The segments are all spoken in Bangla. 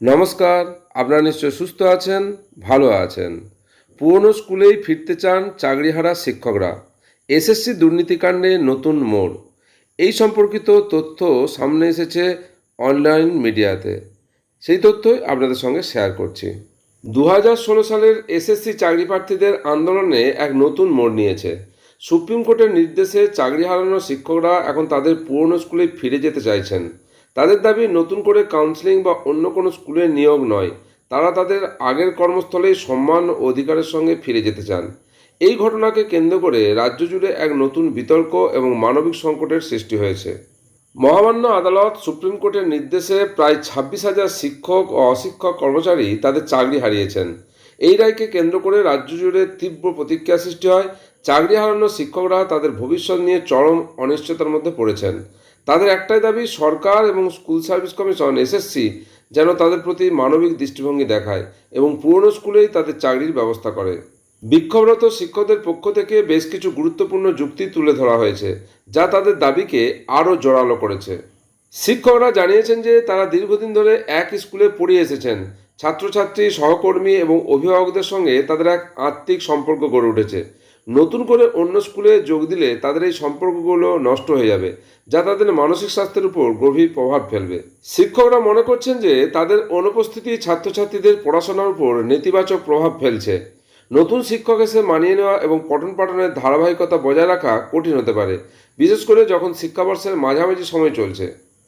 নমস্কার, আপনারা নিশ্চয় সুস্থ আছেন, ভালো আছেন। পুরনো স্কুলেই ফিরতে চান চাকরিহারা শিক্ষকরা। এসএসসি দুর্নীতিকাণ্ডে নতুন মোড়। এই সম্পর্কিত তথ্য সামনে এসেছে অনলাইন মিডিয়াতে। সেই তথ্যই আপনাদের সঙ্গে শেয়ার করছি। দু হাজার ষোলো সালের এসএসসি চাকরি প্রার্থীদের আন্দোলনে এক নতুন মোড় নিয়েছে। সুপ্রিম কোর্টের নির্দেশে চাকরি হারানো শিক্ষকরা এখন তাদের পুরনো স্কুলে ফিরে যেতে চাইছেন। তাদের দাবি নতুন করে কাউন্সেলিং বা অন্য কোনো স্কুলে নিয়োগ নয়। তারা তাদের আগের কর্মস্থলেই সম্মান ও অধিকারের সঙ্গে ফিরে যেতে চান। এই ঘটনাকে কেন্দ্র করে রাজ্য জুড়ে এক নতুন বিতর্ক এবং মানবিক সংকটের সৃষ্টি হয়েছে। মহামান্য আদালত সুপ্রিম কোর্টের নির্দেশে প্রায় ছাব্বিশ হাজার শিক্ষক ও অশিক্ষক কর্মচারী তাদের চাকরি হারিয়েছেন। এই রায়কে কেন্দ্র করে রাজ্য জুড়ে তীব্র প্রতিক্রিয়া সৃষ্টি হয়। চাকরি হারানো শিক্ষকরা তাদের ভবিষ্যৎ নিয়ে চরম অনিশ্চয়তার মধ্যে পড়েছেন। তাদের একটাই দাবি, সরকার এবং স্কুল সার্ভিস কমিশন, এসএসসি, যেন তাদের প্রতি মানবিক দৃষ্টিভঙ্গি দেখায় এবং পুরনো স্কুলেই তাদের চাকরির ব্যবস্থা করে। বিক্ষোভরত শিক্ষকদের পক্ষ থেকে বেশ কিছু গুরুত্বপূর্ণ যুক্তি তুলে ধরা হয়েছে, যা তাদের দাবিকে আরও জোরালো করেছে। শিক্ষকরা জানিয়েছেন যে তারা দীর্ঘদিন ধরে এক স্কুলে পড়িয়ে এসেছেন। ছাত্রছাত্রী, সহকর্মী এবং অভিভাবকদের সঙ্গে তাদের এক আত্মিক সম্পর্ক গড়ে উঠেছে। নতুন করে অন্য স্কুলে যোগ দিলে তাদের এই সম্পর্কগুলো নষ্ট হয়ে যাবে, যা তাদের মানসিক স্বাস্থ্যের উপর গভীর প্রভাব ফেলবে। শিক্ষকরা মনে করছেন যে তাদের অনুপস্থিতি ছাত্রছাত্রীদের পড়াশোনার উপর নেতিবাচক প্রভাব ফেলছে। নতুন শিক্ষক এসে মানিয়ে নেওয়া এবং পঠন পাঠনের ধারাবাহিকতা বজায় রাখা কঠিন হতে পারে, বিশেষ করে যখন শিক্ষাবর্ষের মাঝামাঝি সময় চলছে।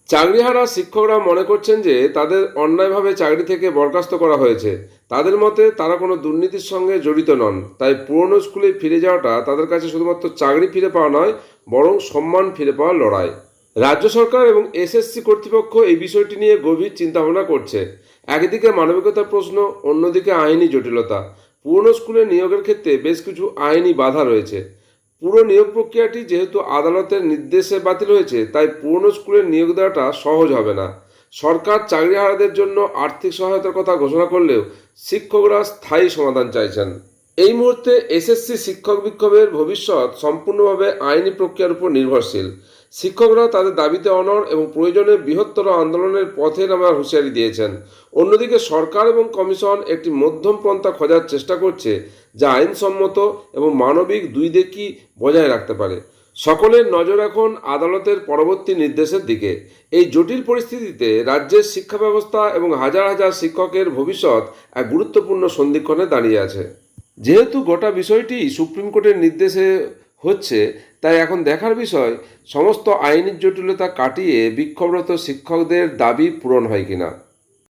চাকরিহারা শিক্ষকরা মনে করছেন যে তাদের অন্যায়ভাবে চাকরি থেকে বরখাস্ত করা হয়েছে। তাদের মতে তারা কোনো দুর্নীতির সঙ্গে জড়িত নন। তাই পুরনো স্কুলে ফিরে যাওয়াটা তাদের কাছে শুধুমাত্র চাকরি ফিরে পাওয়া নয়, বরং সম্মান ফিরে পাওয়ার লড়াই। রাজ্য সরকার এবং এসএসসি কর্তৃপক্ষ এই বিষয়টি নিয়ে গভীর চিন্তাভাবনা করছে। একদিকে মানবিকতার প্রশ্ন, অন্যদিকে আইনি জটিলতা। পুরনো স্কুলে নিয়োগের ক্ষেত্রে বেশ কিছু আইনি বাধা রয়েছে। পুরো নিয়োগ প্রক্রিয়াটি যেহেতু আদালতের নির্দেশে বাতিল হয়েছে, তাই পুরনো স্কুলে নিয়োগ দেওয়াটা সহজ হবে না। সরকার চাকরিহারাদের জন্য আর্থিক সহায়তার কথা ঘোষণা করলেও শিক্ষকরা স্থায়ী সমাধান চাইছেন। এই মুহূর্তে এসএসসি শিক্ষক বিক্ষোভের ভবিষ্যৎ সম্পূর্ণভাবে আইনি প্রক্রিয়ার উপর নির্ভরশীল। শিক্ষকরা তাদের দাবিতে অনড় এবং প্রয়োজনে বৃহত্তর আন্দোলনের পথে নামার হুঁশিয়ারি দিয়েছেন। অন্যদিকে সরকার এবং কমিশন একটি মধ্যম পন্থা খোঁজার চেষ্টা করছে, যা আইনসম্মত এবং মানবিক দুই দিকই বজায় রাখতে পারে। সকলের নজর এখন আদালতের পরবর্তী নির্দেশের দিকে। এই জটিল পরিস্থিতিতে রাজ্যের শিক্ষা ব্যবস্থা এবং হাজার হাজার শিক্ষকের ভবিষ্যৎ এক গুরুত্বপূর্ণ সন্ধিক্ষণে দাঁড়িয়ে আছে। যেহেতু গোটা বিষয়টি সুপ্রিম কোর্টের নির্দেশে হচ্ছে, তাই এখন দেখার বিষয়, সমস্ত আইনি জটিলতা কাটিয়ে বিক্ষোভরত শিক্ষকদের দাবি পূরণ হয় কিনা?